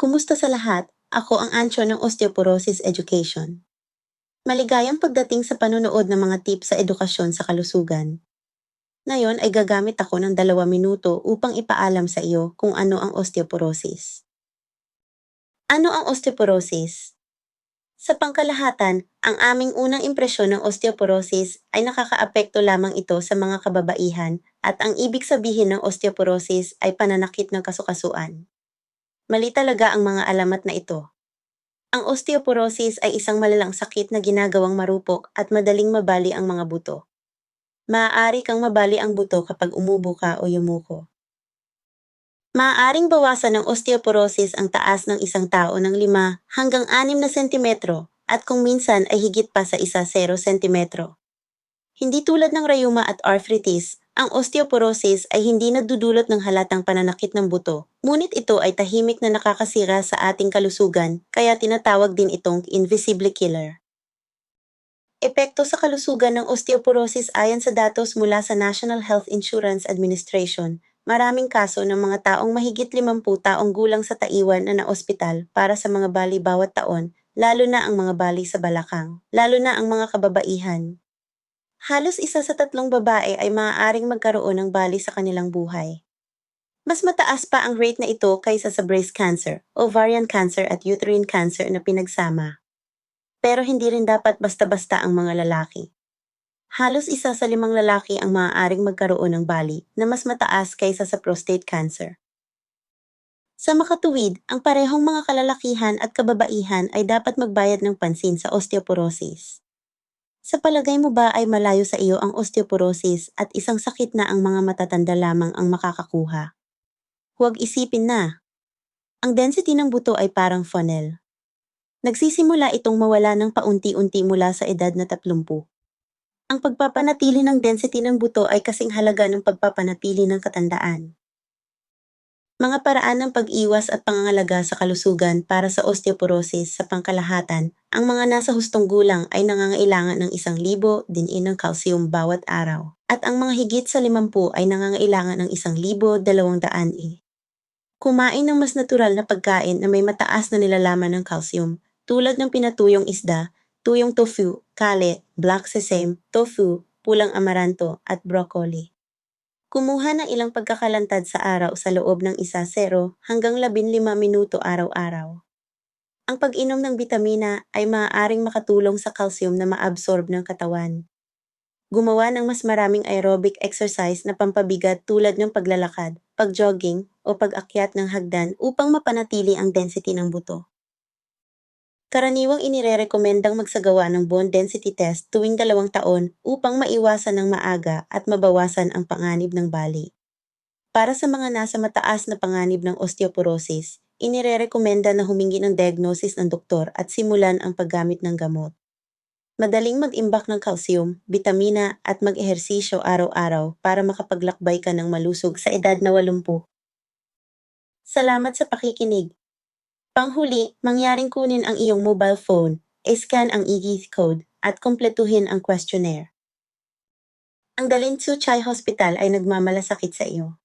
Kumusta sa lahat? Ako ang Ancho ng Osteoporosis Education. Maligayang pagdating sa panonood ng mga tips sa edukasyon sa kalusugan. Ngayon ay gagamit ako ng dalawa minuto upang ipaalam sa iyo kung ano ang osteoporosis. Ano ang osteoporosis? Sa pangkalahatan, ang aming unang impresyon ng osteoporosis ay nakakaapekto lamang ito sa mga kababaihan at ang ibig sabihin ng osteoporosis ay pananakit ng kasukasuan. Mali talaga ang mga alamat na ito. Ang osteoporosis ay isang malalang sakit na ginagawang marupok at madaling mabali ang mga buto. Maaari kang mabali ang buto kapag umubo ka o yumuko. Maaaring bawasan ng osteoporosis ang taas ng isang tao ng 5 hanggang 6 na sentimetro at kung minsan ay higit pa sa isa 0 sentimetro. Hindi tulad ng rheuma at arthritis, ang osteoporosis ay hindi nagdudulot ng halatang pananakit ng buto, ngunit ito ay tahimik na nakakasira sa ating kalusugan, kaya tinatawag din itong invisible killer. Epekto sa kalusugan ng osteoporosis ayon sa datos mula sa National Health Insurance Administration, maraming kaso ng mga taong mahigit 50 taong gulang sa Taiwan na naospital para sa mga bali bawat taon, lalo na ang mga bali sa balakang, lalo na ang mga kababaihan. Halos isa sa tatlong babae ay maaaring magkaroon ng bali sa kanilang buhay. Mas mataas pa ang rate na ito kaysa sa breast cancer, ovarian cancer at uterine cancer na pinagsama. Pero hindi rin dapat basta-basta ang mga lalaki. Halos isa sa limang lalaki ang maaaring magkaroon ng bali na mas mataas kaysa sa prostate cancer. Sa makatuwid, ang parehong mga kalalakihan at kababaihan ay dapat magbayad ng pansin sa osteoporosis. Sa palagay mo ba ay malayo sa iyo ang osteoporosis at isang sakit na ang mga matatanda lamang ang makakakuha? Huwag isipin na. Ang density ng buto ay parang funnel. Nagsisimula itong mawala ng paunti-unti mula sa edad na 30. Ang pagpapanatili ng density ng buto ay kasing halaga ng pagpapanatili ng katandaan. Mga paraan ng pag-iwas at pangangalaga sa kalusugan para sa osteoporosis sa pangkalahatan, ang mga nasa hustong gulang ay nangangailangan ng isang libo din ng calcium bawat araw. At ang mga higit sa limampu ay nangangailangan ng isang libo dalawang daan e. Kumain ng mas natural na pagkain na may mataas na nilalaman ng calcium, tulad ng pinatuyong isda, tuyong tofu, kale, black sesame, tofu, pulang amaranto, at broccoli. Kumuha ng ilang pagkakalantad sa araw sa loob ng isa 0 hanggang 15 minuto araw-araw. Ang pag-inom ng bitamina ay maaaring makatulong sa calcium na maabsorb ng katawan. Gumawa ng mas maraming aerobic exercise na pampabigat tulad ng paglalakad, pagjogging, o pag-akyat ng hagdan upang mapanatili ang density ng buto. Karaniwang inirerekomendang magsagawa ng bone density test tuwing dalawang taon upang maiwasan ng maaga at mabawasan ang panganib ng bali. Para sa mga nasa mataas na panganib ng osteoporosis, inirerekomenda na humingi ng diagnosis ng doktor at simulan ang paggamit ng gamot. Madaling mag-imbak ng calcium, bitamina at mag-ehersisyo araw-araw para makapaglakbay ka ng malusog sa edad na 80. Salamat sa pakikinig. Panghuli, mangyaring kunin ang iyong mobile phone, iscan ang EGIS code, at kumpletuhin ang questionnaire. Ang Dalinsu Chai Hospital ay nagmamalasakit sa iyo.